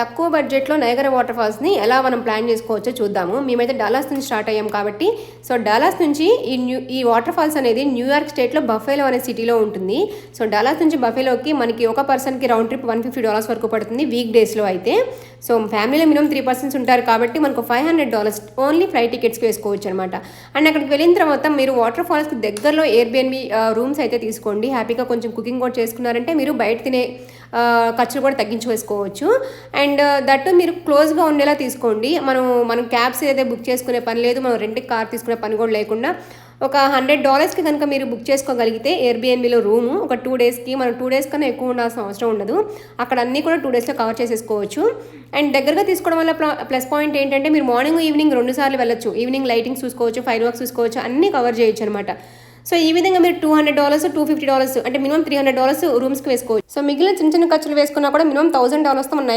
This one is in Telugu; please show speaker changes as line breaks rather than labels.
తక్కువ బడ్జెట్లో నయగర వాటర్ ఫాల్స్ని ఎలా మనం ప్లాన్ చేసుకోవచ్చో చూద్దాము. మేమైతే డాలాస్ నుంచి స్టార్ట్ అయ్యాం కాబట్టి సో డాలాస్ నుంచి ఈ న్యూ ఈ వాటర్ ఫాల్స్ అనేది న్యూయార్క్ స్టేట్లో బఫేలో అనే సిటీలో ఉంటుంది. సో డాలాస్ నుంచి బఫేలోకి మనకి ఒక పర్సన్కి round trip one fifty dollars వరకు పడుతుంది వీక్ డేస్లో అయితే. సో ఫ్యామిలీలో మినిమం త్రీ పర్సన్స్ ఉంటారు కాబట్టి మనకు five hundred dollars only flight టికెట్స్కి వేసుకోవచ్చు అనమాట అండ్ అక్కడికి వెళ్ళిన తర్వాత మీరు వాటర్ ఫాల్స్కి దగ్గరలో ఎయిర్బిఎన్బి రూమ్స్ uh, అయితే తీసుకోండి. హ్యాపీగా కొంచెం కుకింగ్ కూడా చేసుకున్నారంటే మీరు బయట తినే ఖర్చులు కూడా తగ్గించుకోవచ్చు. వేసుకోవచ్చు అండ్ దట్టు మీరు క్లోజ్గా ఉండేలా తీసుకోండి. మనం మనం క్యాబ్స్ ఏదైతే బుక్ చేసుకునే పని లేదు మనం రెంట్కి కార్ తీసుకునే పని కూడా లేకుండా ఒక హండ్రెడ్ డాలర్స్కి కనుక మీరు బుక్ చేసుకోగలిగితే ఎయిర్బిఎన్బిలో రూము ఒక టూ డేస్కి మనం టూ డేస్ కన్నా ఎక్కువ ఉండాల్సిన అవసరం ఉండదు. అక్కడ అన్నీ కూడా టూ డేస్లో కవర్ చేసేసుకోవచ్చు. అండ్ దగ్గరగా తీసుకోవడం వల్ల ప్లస్ పాయింట్ ఏంటంటే మీరు మార్నింగ్ ఈవినింగ్ రెండు సార్లు వెళ్ళొచ్చు. ఈవినింగ్ లైటింగ్స్ చూసుకోవచ్చు ఫైర్ వర్క్స్ చూసుకోవచ్చు అన్నీ కవర్ చేయొచ్చు అనమాట సో ఈ విధంగా మీరు two hundred dollars two fifty dollars అంటే మినిమం త్రీ హండ్రెడ్ డాలర్స్ రూమ్స్కి వేసుకోవచ్చు. సో మిగిలిన చిన్న చిన్న ఖర్చులు వేసుకున్నా కూడా మినిమం థౌసండ్ డాలర్స్తో ఉన్నాయి